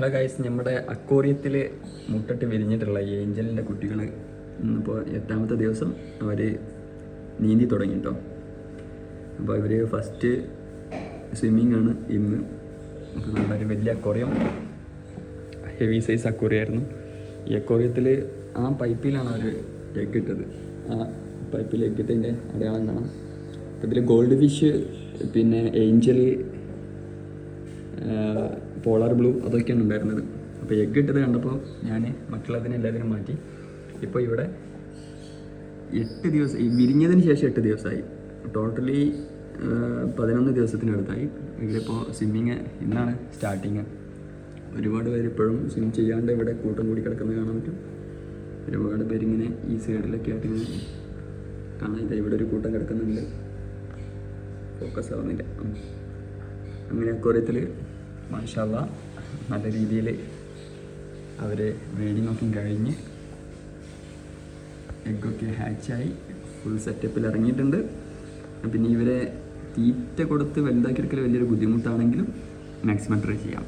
Hello guys നമ്മുടെ അക്വോറിയത്തിൽ മുട്ടിട്ട് വിരിഞ്ഞിട്ടുള്ള ഏഞ്ചലിന്റെ കുട്ടികൾ ഇന്നിപ്പോൾ എട്ടാമത്തെ ദിവസം അവർ നീന്തി തുടങ്ങി കേട്ടോ അപ്പോൾ ഇവർ ഫസ്റ്റ് സ്വിമ്മിങ് ആണ് ഇന്ന്. നല്ലൊരു വലിയ അക്വോറിയം. ഹെവി സൈസ് അക്വോറിയം ആയിരുന്നു ഈ അക്വോറിയത്തിൽ ആ പൈപ്പിലാണ് അവർ എഗ് ഇട്ടത്. ആ പൈപ്പിൽ എഗ് ഇട്ടതിന്റെ അടയാളം കാണാം. അപ്പോൾ ഇതിൽ ഗോൾഡ് ഫിഷ് പിന്നെ ഏഞ്ചൽ പോളാർ ബ്ലൂ അതൊക്കെയാണ് ഉണ്ടായിരുന്നത്. അപ്പോൾ എഗ് ഇട്ടത് കണ്ടപ്പോൾ ഞാൻ മറ്റുള്ളതിനെ എല്ലാത്തിനും മാറ്റി. ഇപ്പോൾ ഇവിടെ എട്ട് ദിവസം ഈ വിരിഞ്ഞതിന് ശേഷം എട്ട് ദിവസമായി. ടോട്ടലി പതിനൊന്ന് ദിവസത്തിനടുത്തായി ഇതിലിപ്പോൾ സ്വിമ്മിങ് ഇന്നാണ് സ്റ്റാർട്ടിങ് ഒരുപാട് പേര് ഇപ്പോഴും സ്വിം ചെയ്യാണ്ട് ഇവിടെ കൂട്ടം കൂടി കിടക്കുന്നത് കാണാൻ പറ്റും. ഒരുപാട് പേരിങ്ങനെ ഈ സൈഡിലൊക്കെ ആയിട്ട് ഇങ്ങനെ കാണാൻ ഇവിടെ ഒരു കൂട്ടം കിടക്കുന്നുണ്ട്. ഫോക്കസ് ആവുന്നില്ല. അങ്ങനെ അക്വറിയത്തിൽ മാഷല്ല നല്ല രീതിയിൽ അവർ വേടി ഒക്കെ കഴിഞ്ഞ് എഗ്ഗൊക്കെ ഹാച്ചായി ഫുൾ സെറ്റപ്പിൽ ഇറങ്ങിയിട്ടുണ്ട്. പിന്നെ ഇവരെ തീറ്റ കൊടുത്ത് വലുതാക്കി എടുക്കൽ വലിയൊരു ബുദ്ധിമുട്ടാണെങ്കിലും മാക്സിമം ട്രൈ ചെയ്യാം.